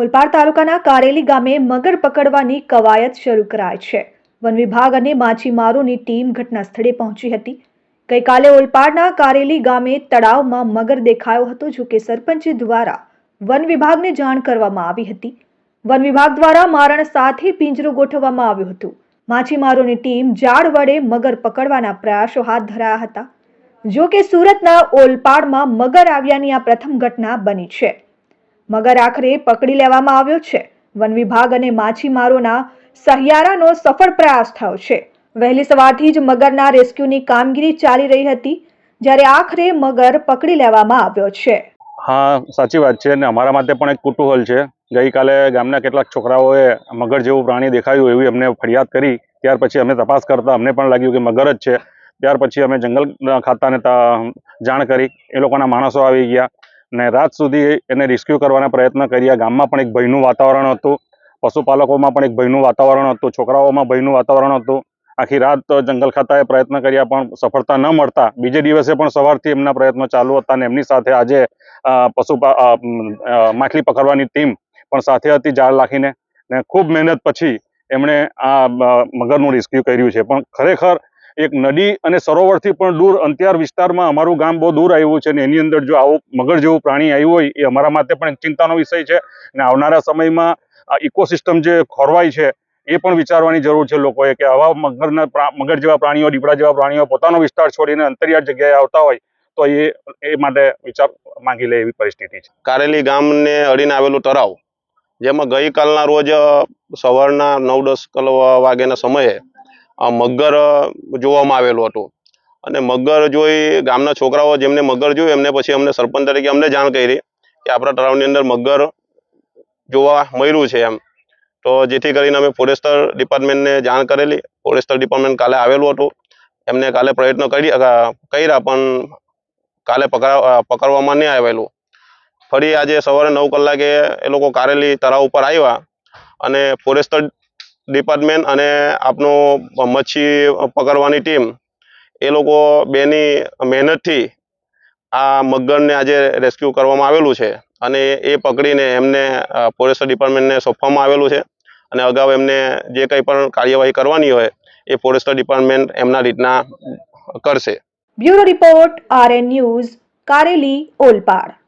ઓલપાડ તાલુકાના કારેલી ગામે મગર પકડવાની કવાયત શરૂ કરાઈ છે. વન વિભાગ અને માછીમારોની ટીમ ઘટના સ્થળે પહોંચી હતી. ગઈકાલે ઓલપાડના કારેલી ગામે તળાવમાં મગર દેખાયો હતો, જો કે સરપંચ દ્વારા વન વિભાગને જાણ કરવામાં આવી હતી. વન વિભાગ દ્વારા મારણ સાથે પિંજરો ગોઠવવામાં આવ્યું હતું. માછીમારોની ટીમ જાળ વડે મગર પકડવાના પ્રયાસો હાથ ધરાયા હતા. જો કે સુરતના ઓલપાડમાં મગર આવ્યાની આ પ્રથમ ઘટના બની છે. મગર આખરે પકડી લેવામાં આવ્યો છે. વન વિભાગ અને માછીમારોના સહિયારાનો સફળ પ્રયાસ થયો છે. વહેલી સવારથી જ મગરના રેસ્ક્યુની કામગીરી ચાલી રહી હતી, જ્યારે આખરે મગર પકડી લેવામાં આવ્યો છે. હા, સાચી વાત છે અને અમારા માટે પણ એક કુતૂહલ છે. ગઈકાલે ગામના કેટલાક છોકરાઓએ મગર જેવું પ્રાણી દેખાયું એવી અમને ફરિયાદ કરી. ત્યાર પછી અમે તપાસ કરતા અમને પણ લાગ્યું કે મગર જ છે. ત્યાર પછી અમે જંગલ ખાતાને જાણ કરી. એ લોકોના માણસો આવી ગયા. ને રાત સુધી એને રિસ્ક્યુ કરવાના પ્રયત્ન કર્યા. ગામમાં પણ એક ભયનું વાતાવરણ હતું. પશુપાલકોમાં પણ એક ભયનું વાતાવરણ હતું. છોકરાઓમાં ભયનું વાતાવરણ હતું. આખી રાત જંગલ ખાતાએ પ્રયત્ન કર્યા પણ સફળતા ન મળતા. બીજે દિવસે પણ સવારથી એમના પ્રયત્નો ચાલુ હતા અને એમની સાથે આજે પશુ માછલી પકડવાની ટીમ પણ સાથે હતી જાળ રાખીને ને ખૂબ મહેનત પછી એમણે આ મગરનું રેસ્ક્યુ કર્યું છે. પણ ખરેખર એક નદી અને સરોવરથી પણ દૂર અંતિયાર વિસ્તારમાં અમારું ગામ બહુ દૂર આવ્યું છે અને એની અંદર જો આવું મગર જેવું પ્રાણી આવ્યું હોય એ અમારા માટે પણ ચિંતાનો વિષય છે અને આવનારા સમયમાં આ ઇકોસિસ્ટમ જે ખોરવાય છે એ પણ વિચારવાની જરૂર છે લોકોએ કે આવા મગરના મગર જેવા પ્રાણીઓ, દીપડા જેવા પ્રાણીઓ પોતાનો વિસ્તાર છોડીને અંતરિયાળ જગ્યાએ આવતા હોય તો એ એ માટે વિચાર માંગી લે એવી પરિસ્થિતિ છે. કારેલી ગામને અડીને આવેલું તળાવ, જેમાં ગઈકાલના રોજ સવારના નવ દસ કલ વાગ્યાના સમયે મગર જોવામાં આવેલું હતું. અને મગર જોઈ ગામના છોકરાઓ જેમને મગર જોયું, એમને પછી અમને સરપંચ તરીકે અમને જાણ કરી કે આપણા તળાવની અંદર મગર જોવા મળ્યું છે એમ. તો જેથી કરીને અમે ફોરેસ્ટર ડિપાર્ટમેન્ટને જાણ કરેલી. ફોરેસ્ટર ડિપાર્ટમેન્ટ કાલે આવેલું હતું. એમને કાલે પ્રયત્નો કરી કર્યા, પણ કાલે પકડા પકડવામાં નહીં આવેલું. ફરી આજે સવારે નવ કલાકે એ લોકો કારેલી તળાવ ઉપર આવ્યા અને ફોરેસ્ટર ડિપાર્ટમેન્ટ અને આપનું મચ્છી પકડવાની ટીમ એ લોકો બેની મહેનતથી આ મગરને આજે રેસ્ક્યુ કરવામાં આવેલું છે. અને એ પકડીને એમને ફોરેસ્ટ ડિપાર્ટમેન્ટને સોંપવામાં આવેલું છે. અને અગાઉ એમને જે કંઈ પણ કાર્યવાહી કરવાની હોય, એ ફોરેસ્ટર ડિપાર્ટમેન્ટ એમના રીતના કરશે. Bureau report RN news Kareli Olpad.